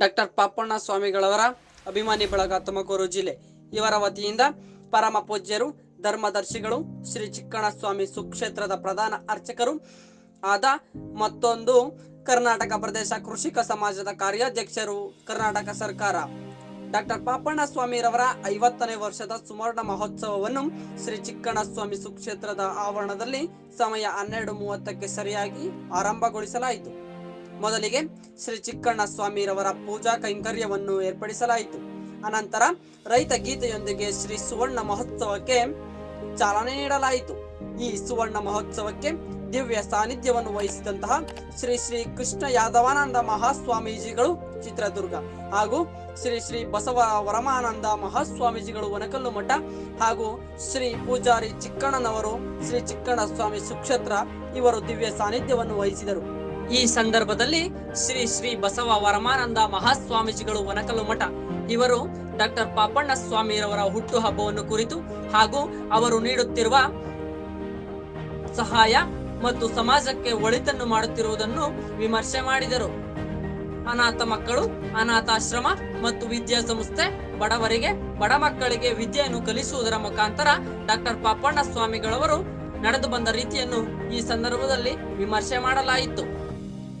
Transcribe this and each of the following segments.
Doctor Papanna ಸ್ವಾಮಿಗಳವರ ಅಭಿಮಾನಿ ಬಳಗ ತುಮಕೂರು ಜಿಲ್ಲೆ. ಇವರ ವತಿಯಿಂದ ಪರಮ ಪೂಜ್ಯರು, ಧರ್ಮದರ್ಶಿಗಳು, ಶ್ರೀ ಚಿಕ್ಕಣ ಸ್ವಾಮಿ ಸುಕ್ಷೇತ್ರದ ಪ್ರಧಾನ ಅರ್ಚಕರು ಆದ ಮತ್ತೊಂದು ಕರ್ನಾಟಕ ಪ್ರದೇಶ ಕೃಷಿಕ ಸಮಾಜದ ಕಾರ್ಯಾಧ್ಯಕ್ಷರು ಕರ್ನಾಟಕ ಸರ್ಕಾರ. ಡಾಕ್ಟರ್ ಪಾಪಣ್ಣ ಸ್ವಾಮಿರವರ ಐವತ್ತನೇ ವರ್ಷದ ಸುವರ್ಣ ಮಹೋತ್ಸವವನ್ನು ಶ್ರೀ ಚಿಕ್ಕಣ ಸ್ವಾಮಿ ಸುಕ್ಷೇತ್ರದ ಆವರಣದಲ್ಲಿ ಸಮಯ ಹನ್ನೆರಡು ಮೂವತ್ತಕ್ಕೆ ಸರಿಯಾಗಿ ಆರಂಭಗೊಳಿಸಲಾಯಿತು. ಮೊದಲಿಗೆ ಶ್ರೀ ಚಿಕ್ಕಣ್ಣ ಸ್ವಾಮಿರವರ ಪೂಜಾ ಕೈಂಕರ್ಯವನ್ನು ಏರ್ಪಡಿಸಲಾಯಿತು. ಅನಂತರ ರೈತ ಗೀತೆಯೊಂದಿಗೆ ಶ್ರೀ ಸುವರ್ಣ ಮಹೋತ್ಸವಕ್ಕೆ ಚಾಲನೆ ನೀಡಲಾಯಿತು. ಈ ಸುವರ್ಣ ಮಹೋತ್ಸವಕ್ಕೆ ದಿವ್ಯ ಸಾನ್ನಿಧ್ಯವನ್ನು ವಹಿಸಿದಂತಹ ಶ್ರೀ ಶ್ರೀ ಕೃಷ್ಣ ಯಾದವಾನಂದ ಮಹಾಸ್ವಾಮೀಜಿಗಳು ಚಿತ್ರದುರ್ಗ ಹಾಗೂ ಶ್ರೀ ಶ್ರೀ ಬಸವ ವರಮಾನಂದ ಮಹಾಸ್ವಾಮೀಜಿಗಳು ಒನಕಲ್ಲು ಮಠ ಹಾಗೂ ಶ್ರೀ ಪೂಜಾರಿ ಚಿಕ್ಕಣ್ಣನವರು ಶ್ರೀ ಚಿಕ್ಕಣ್ಣ ಸ್ವಾಮಿ ಸುಕ್ಷೇತ್ರ ಇವರು ದಿವ್ಯ ಸಾನ್ನಿಧ್ಯವನ್ನು ವಹಿಸಿದರು. ಈ ಸಂದರ್ಭದಲ್ಲಿ ಶ್ರೀ ಶ್ರೀ ಬಸವ ವರಮಾನಂದ ಮಹಾಸ್ವಾಮೀಜಿಗಳು ವನಕಲು ಮಠ. ಇವರು ಡಾಕ್ಟರ್ ಪಾಪಣ್ಣ ಸ್ವಾಮಿರವರ ಹುಟ್ಟು ಹಬ್ಬವನ್ನು ಕುರಿತು ಹಾಗೂ ಅವರು ನೀಡುತ್ತಿರುವ ಸಹಾಯ ಮತ್ತು ಸಮಾಜಕ್ಕೆ ಒಳಿತನ್ನು ಮಾಡುತ್ತಿರುವುದನ್ನು ವಿಮರ್ಶೆ ಮಾಡಿದರು. ಅನಾಥ ಮಕ್ಕಳು, ಅನಾಥಾಶ್ರಮ ಮತ್ತು ವಿದ್ಯಾಸಂಸ್ಥೆ ಬಡವರಿಗೆ, ಬಡ ಮಕ್ಕಳಿಗೆ ವಿದ್ಯೆಯನ್ನು ಕಲಿಸುವುದರ ಮುಖಾಂತರ ಡಾಕ್ಟರ್ ಪಾಪಣ್ಣ ಸ್ವಾಮಿಗಳವರು ನಡೆದು ಬಂದ ರೀತಿಯನ್ನು ಈ ಸಂದರ್ಭದಲ್ಲಿ ವಿಮರ್ಶೆ ಮಾಡಲಾಯಿತು.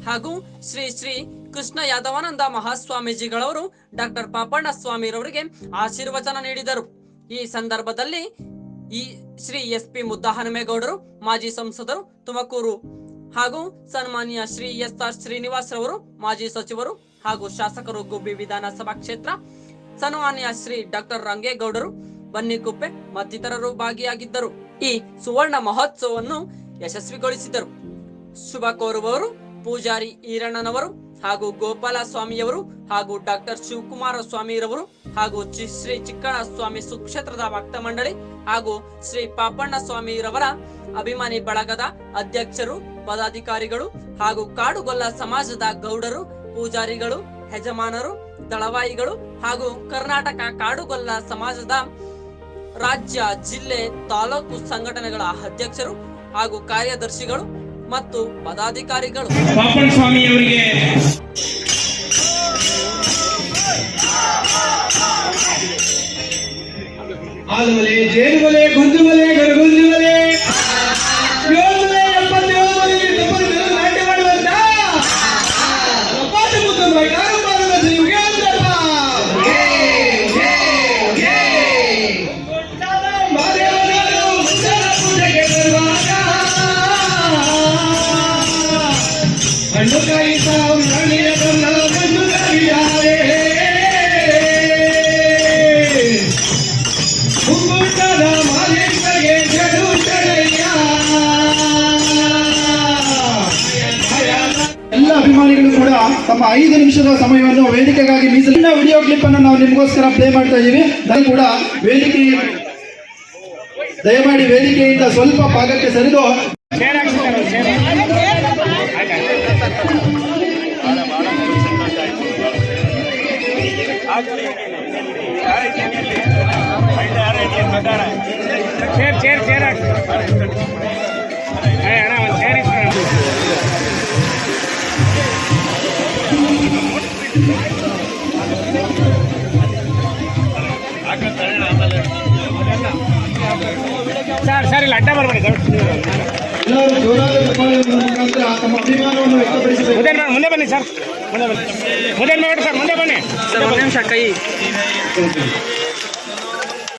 ಹಾಗೂ ಶ್ರೀ ಶ್ರೀ ಕೃಷ್ಣ ಯಾದವಾನಂದ ಮಹಾಸ್ವಾಮೀಜಿಗಳವರು ಡಾಕ್ಟರ್ ಪಾಪಣ್ಣ ಸ್ವಾಮಿರವರಿಗೆ ಆಶೀರ್ವಚನ ನೀಡಿದರು. ಈ ಸಂದರ್ಭದಲ್ಲಿ ಈ ಶ್ರೀ ಎಸ್ ಪಿ ಮುದ್ದಹನುಮೇಗೌಡರು, ಮಾಜಿ ಸಂಸದರು ತುಮಕೂರು ಹಾಗೂ ಸನ್ಮಾನ್ಯ ಶ್ರೀ ಎಸ್ ಆರ್ ಶ್ರೀನಿವಾಸ್ ರವರು ಮಾಜಿ ಸಚಿವರು ಹಾಗೂ ಶಾಸಕರು ಗುಬ್ಬಿ ವಿಧಾನಸಭಾ ಕ್ಷೇತ್ರ, ಸನ್ಮಾನ್ಯ ಶ್ರೀ ಡಾಕ್ಟರ್ ರಂಗೇಗೌಡರು, ಬನ್ನಿಕುಪ್ಪೆ ಮತ್ತಿತರರು ಭಾಗಿಯಾಗಿದ್ದರು. ಈ ಸುವರ್ಣ ಮಹೋತ್ಸವವನ್ನು ಯಶಸ್ವಿಗೊಳಿಸಿದರು. ಶುಭ ಕೋರುವವರು ಪೂಜಾರಿ ಈರಣ್ಣನವರು ಹಾಗೂ ಗೋಪಾಲ ಸ್ವಾಮಿಯವರು ಹಾಗೂ ಡಾಕ್ಟರ್ ಶಿವಕುಮಾರ ಸ್ವಾಮಿರವರು ಹಾಗೂ ಶ್ರೀ ಚಿಕ್ಕಣ ಸ್ವಾಮಿ ಸುಕ್ಷೇತ್ರದ ಭಕ್ತ ಮಂಡಳಿ ಹಾಗೂ ಶ್ರೀ ಪಾಪಣ್ಣ ಸ್ವಾಮಿರವರ ಅಭಿಮಾನಿ ಬಳಗದ ಅಧ್ಯಕ್ಷರು, ಪದಾಧಿಕಾರಿಗಳು ಹಾಗೂ ಕಾಡುಗೊಲ್ಲ ಸಮಾಜದ ಗೌಡರು, ಪೂಜಾರಿಗಳು, ಯಜಮಾನರು, ದಳವಾಯಿಗಳು ಹಾಗೂ ಕರ್ನಾಟಕ ಕಾಡುಗೊಲ್ಲ ಸಮಾಜದ ರಾಜ್ಯ, ಜಿಲ್ಲೆ, ತಾಲೂಕು ಸಂಘಟನೆಗಳ ಅಧ್ಯಕ್ಷರು ಹಾಗೂ ಕಾರ್ಯದರ್ಶಿಗಳು ಮತ್ತು ಪದಾಧಿಕಾರಿಗಳು. ಪಾಪಣ್ಣ ಸ್ವಾಮಿಯವರಿಗೆ ಮಲೆ ಜೇನುಮಲೆ ಗುಂಜುಮಲೆ ಅಭಿಮಾನಿಗಳು ಕೂಡ ತಮ್ಮ ಐದು ನಿಮಿಷದ ಸಮಯವನ್ನು ವೇದಿಕೆಗಾಗಿ ಮೀಸಲಿನ ವಿಡಿಯೋ ಕ್ಲಿಪ್ ಅನ್ನು ನಾವು ನಿಮಗೋಸ್ಕರ ಪ್ಲೇ ಮಾಡ್ತಾ ಇದ್ದೀವಿ. ನಾನು ಕೂಡ ವೇದಿಕೆ ದಯಮಾಡಿ ವೇದಿಕೆಯಿಂದ ಸ್ವಲ್ಪ ಭಾಗಕ್ಕೆ ಸರಿದು ಸರ್ ಸರ್, ಇಲ್ಲ, ಅಡ್ಡ ಬರಬೇಡಿ ಮುಂದೆ ಮುಂದೆ ಬನ್ನಿ, ಸರ್. ಮುಂದೆ ಬನ್ನಿ. ಮುಂದೆ ಸರ್, ಮುಂದೆ ಬನ್ನಿ. ಸರ್, ಒಂದು ನಿಮಿಷ, ಕೈ.